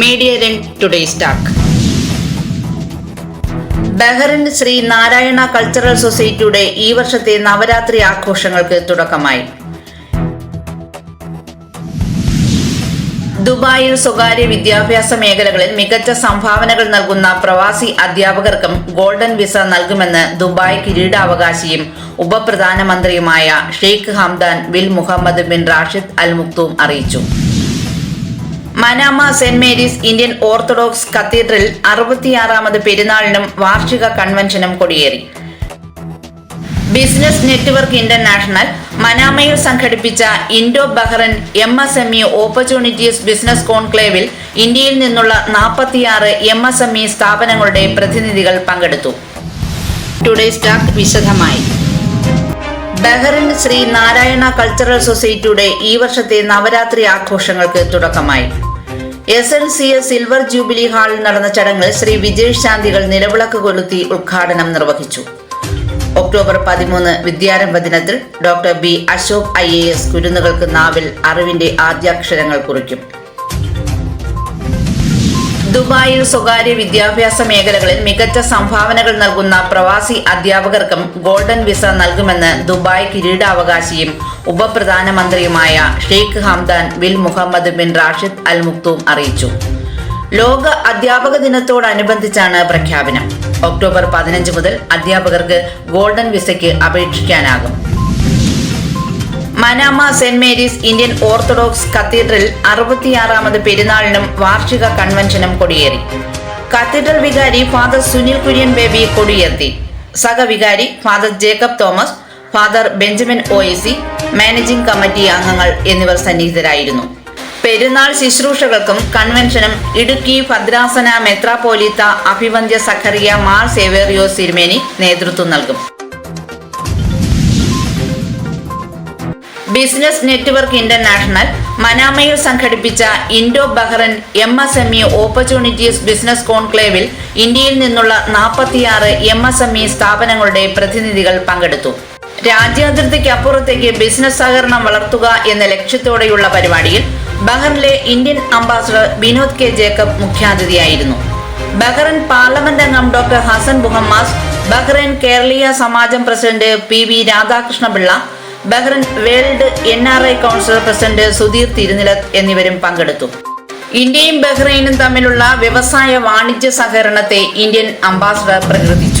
Media രൻ today സ്റ്റാക്ക് Bahrain Sree Narayana cultural സൊസൈറ്റിയുടെ ഈ വർഷത്തെ നവരാത്രി ആഘോഷങ്ങൾക്ക് തുടക്കമായി. ദുബായിൽ സ്വകാര്യ വിദ്യാഭ്യാസ മേഖലകളിൽ മികച്ച സംഭാവനകൾ നൽകുന്ന പ്രവാസി അധ്യാപകർക്കും ഗോൾഡൻ വിസ നൽകുമെന്ന് ദുബായ് കിരീടാവകാശിയും ഉപപ്രധാനമന്ത്രിയുമായ Sheikh Hamdan bin Mohammed bin Rashid Al Maktoum അറിയിച്ചു. Manama Saint Mary's Indian Orthodox Cathedral അറുപത്തിയാറാമത് പെരുന്നാളിനും വാർഷിക കൺവെൻഷനും കൊടിയേറി. ബിസിനസ് നെറ്റ്വർക്ക് ഇന്റർനാഷണൽ മനാമയിൽ സംഘടിപ്പിച്ച Indo Bahrain M S M E opportunities business കോൺക്ലേവിൽ ഇന്ത്യയിൽ നിന്നുള്ള നാൽപ്പത്തിയാറ് എം എസ് എം ഇ സ്ഥാപനങ്ങളുടെ പ്രതിനിധികൾ പങ്കെടുത്തു. ടുഡേ സ്റ്റാക്ക് വിശദമായി. ബഹ്റിൻ ശ്രീ നാരായണ കൾച്ചറൽ സൊസൈറ്റിയുടെ ഈ വർഷത്തെ നവരാത്രി ആഘോഷങ്ങൾക്ക് തുടക്കമായി. S N C S silver jubilee ഹാളിൽ നടന്ന ചടങ്ങിൽ ശ്രീ വിജയ് ശാന്തികൾ നിലവിളക്ക് കൊളുത്തി ഉദ്ഘാടനം നിർവഹിച്ചു. ഒക്ടോബർ പതിമൂന്ന് വിദ്യാരംഭ ദിനത്തിൽ doctor B Ashok I A S കുരുന്നുകൾക്ക് നാവിൽ അറിവിന്റെ ആദ്യാക്ഷരങ്ങൾ കുറിക്കും. ദുബായിൽ സ്വകാര്യ വിദ്യാഭ്യാസ മേഖലകളിൽ മികച്ച സംഭാവനകൾ നൽകുന്ന പ്രവാസി അധ്യാപകർക്കും ഗോൾഡൻ വിസ നൽകുമെന്ന് ദുബായ് കിരീടാവകാശിയും ഉപപ്രധാനമന്ത്രിയുമായ Sheikh Hamdan bin Mohammed bin Rashid Al Maktoum അറിയിച്ചു. ലോക അധ്യാപക ദിനത്തോടനുബന്ധിച്ചാണ് പ്രഖ്യാപനം. ഒക്ടോബർ പതിനഞ്ച് മുതൽ അധ്യാപകർക്ക് ഗോൾഡൻ വിസയ്ക്ക് അപേക്ഷിക്കാനാകും. Manama Saint Mary's Indian Orthodox Cathedral അറുപത്തിയാറാമത് പെരുന്നാളിനും വാർഷിക കൺവെൻഷനും കൊടിയേറി. കത്തീഡ്രൽ വികാരി ഫാദർ സുനിൽ കുര്യൻ ബേബി കൊടിയേർത്തി. സഹവികാരി ഫാദർ ജേക്കബ് തോമസ് ഫാദർ ബെഞ്ചമിൻ ഒയസി മാനേജിംഗ് കമ്മിറ്റി അംഗങ്ങൾ എന്നിവർ സന്നിഹിതരായിരുന്നു. പെരുന്നാൾ ശുശ്രൂഷകൾക്കും കൺവെൻഷനും ഇടുക്കി ഭദ്രാസന മെത്രാപോലീത്ത അഭിവന്ധ്യ സഖറിയ മാർ സേവേറിയോ സിരുമേനി നേതൃത്വം നൽകും. ബിസിനസ് നെറ്റ്വർക്ക് ഇന്റർനാഷണൽ മനാമയിൽ സംഘടിപ്പിച്ച Indo Bahrain M S M E opportunities business കോൺക്ലേവിൽ ഇന്ത്യയിൽ നിന്നുള്ള നാൽപ്പത്തിയാറ് എം എസ് എം ഇ സ്ഥാപനങ്ങളുടെ പ്രതിനിധികൾ പങ്കെടുത്തു. രാജ്യാതിർത്തിക്ക് അപ്പുറത്തേക്ക് ബിസിനസ് സഹകരണം വളർത്തുക എന്ന ലക്ഷ്യത്തോടെയുള്ള പരിപാടിയിൽ ബഹ്റിലെ Indian ambassador Vinod K. Jacob മുഖ്യാതിഥിയായിരുന്നു. Bahrain parliament അംഗം doctor Hasan Mohammed Bahrain Keraleeya Samajam president P. V. Radhakrishna Pillai Bahrain world N R I council president Sudheer Thirunilath എന്നിവരും പങ്കെടുത്തു. ഇന്ത്യയും ബഹ്റൈനും തമ്മിലുള്ള വ്യവസായ വാണിജ്യ സഹകരണത്തെ ഇന്ത്യൻ അംബാസഡർ പ്രകീർത്തിച്ചു.